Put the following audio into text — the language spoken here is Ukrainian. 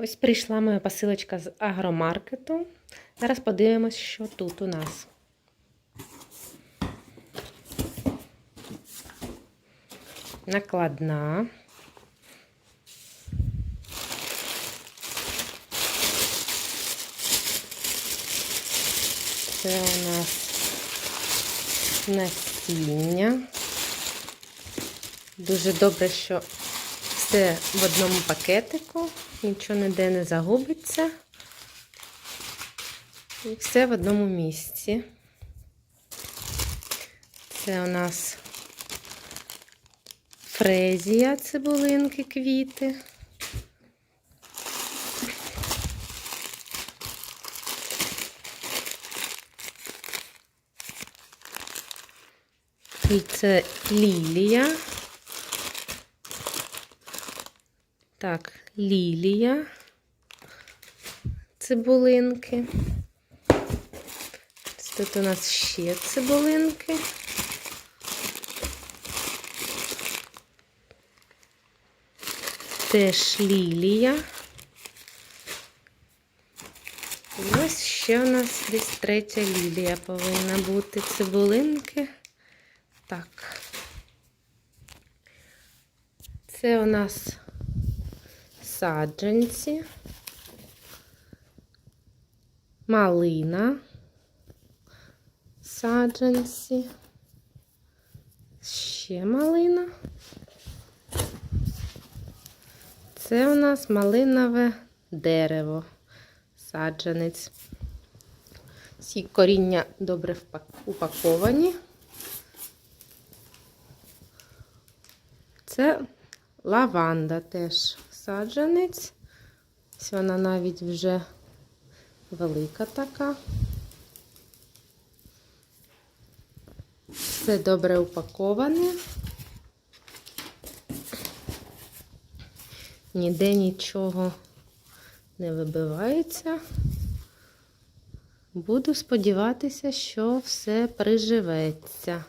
Ось прийшла моя посилочка з агромаркету. Зараз подивимось, що тут у нас. Накладна. Це у нас насіння. Дуже добре, що все в одному пакетику, нічого ніде не загубиться. І все в одному місці. Це у нас фрезія, цибулинки, квіти. І це лілія. Так, лілія, цибулинки. Тут у нас ще цибулинки. Теж лілія. І ось ще у нас десь третя лілія повинна бути цибулинки. Так. Це у нас саджанці, малина, саджанці, ще малина. Це у нас малинове дерево, саджанець. Всі коріння добре упаковані. Це лаванда теж саджанець. Ось вона навіть вже велика така. Все добре упаковане. Ніде нічого не вибивається. Буду сподіватися, що все приживеться.